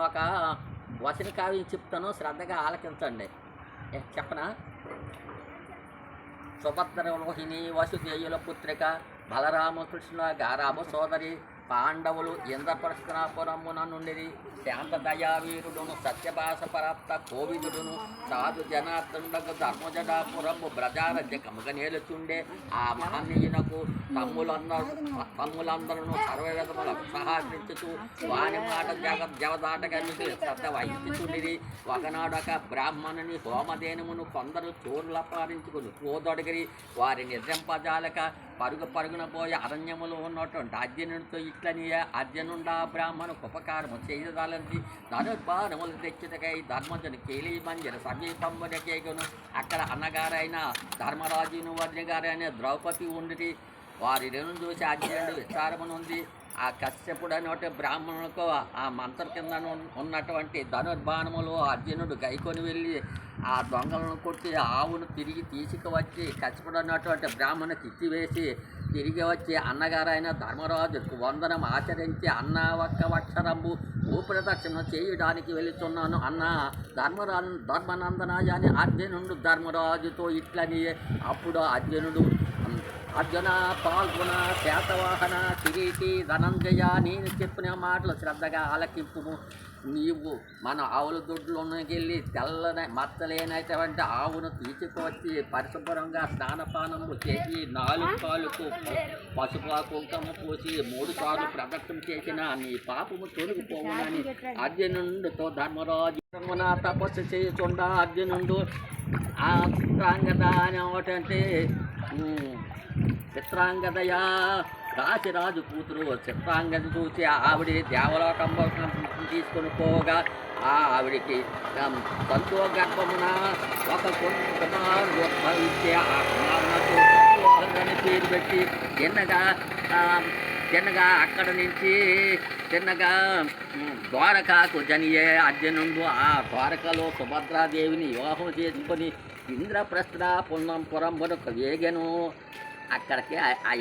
నేను ఒక వచన కావ్యం చెప్తాను శ్రద్ధగా ఆలకించండి. చెప్పనా? సుభద్ర రోహిణి వసుదేయుల పుత్రిక బలరామకృష్ణ గారామ సోదరి పాండవులు ఇంద్రప్రస్థనాపురమున నుండిది శాంత దయావీరుడును సత్యభాష పరాప్త కోవిదుడును సాధు జనార్దనులకు ధర్మజడాపురము బ్రజారజ్య నేలుచుండే ఆ మహనీయునకు తమ్ములందరూ తమ్ములందరూ సర్వవిధములకు సహకరించుతూ వాని మాట జగ జవదాటగా శ్రద్ధ వహించుచుండిరి. ఒకనాడొక బ్రాహ్మణుని హోమధేనుమును కొందరు చోరుల పారించుకుని వారి నిర్జంపజాలక పరుగు పరుగున పోయి అరణ్యములో ఉన్నటువంటి అర్జునుడితో ఇట్లని అర్జునుండా బ్రాహ్మణు ఉపకారము చేయదాలని ధనుర్బాణములు తెచ్చుటకై ధర్మజుని కేలి మంజర సమీపంబునకేగును అక్కడ అన్నగారైన ధర్మరాజును వదిన గారైన ద్రౌపది ఉండి వారి రెండు చూసి అర్జునుడు విచారమునుంది ఆ కశ్యపుడు అనేటి బ్రాహ్మణులకు ఆ మంత్ర కింద ఉన్నటువంటి ధనుర్బాణములు అర్జునుడు గైకొని వెళ్ళి ఆ దొంగలను కొట్టి ఆవును తిరిగి తీసుకువచ్చి కశ్యపుడు అనేటువంటి బ్రాహ్మణు తిట్టివేసి తిరిగి వచ్చి అన్నగారైన ధర్మరాజుకు వందనం ఆచరించి అన్న ఒక్క వక్షరంబు ఊపిరిదక్షిణ చేయడానికి వెళుతున్నాను అన్న ధర్మరా ధర్మనందనాయ అని అర్జునుడు ధర్మరాజుతో ఇట్లని అప్పుడు అర్జునుడు అర్జున పాల్గొన శాతవాహన కిరీటి ధనంజయ నేను చెప్పిన మాటలు శ్రద్ధగా ఆలకింపు నీవు మన ఆవుల దొడ్లోకెళ్ళి తెల్లని మచ్చలేనటువంటి ఆవును తీసుకువచ్చి పరిశుభ్రంగా స్నానపానము చేసి నాలుగు కాలుకు పసుపు కుంకము పోసి మూడు సార్లు ప్రదక్షిణ చేసిన నీ పాపము తొలగిపోవునని అర్జునుడితో ధర్మరాజు బ్రహ్మణ తపస్సు చేయుచుండ అర్జునుడు. ఆ చిత్రాంగద అనేటంటే ఉమ్, చిత్రాంగదయా కాశీరాజు కూతురు చిత్రాంగద చూసి ఆవిడ దేవలోకం తీసుకొని పోగా ఆ ఆవిడికి తమ్ సంతో గర్భమున ఒక కు- కుమారుడు ఆ కుమారునకు పేరు పెట్టి చిన్నగా తిన్నగా చిన్నగా అక్కడ నుంచి తిన్నగా ద్వారకాకు జనియే అర్జునుడు. ఆ ద్వారకలో సుభద్రాదేవిని వివాహం చేసుకొని ఇంద్రప్రస్థ పున్నం పురం వరకు వేగను. అక్కడికి ఆ- ఆ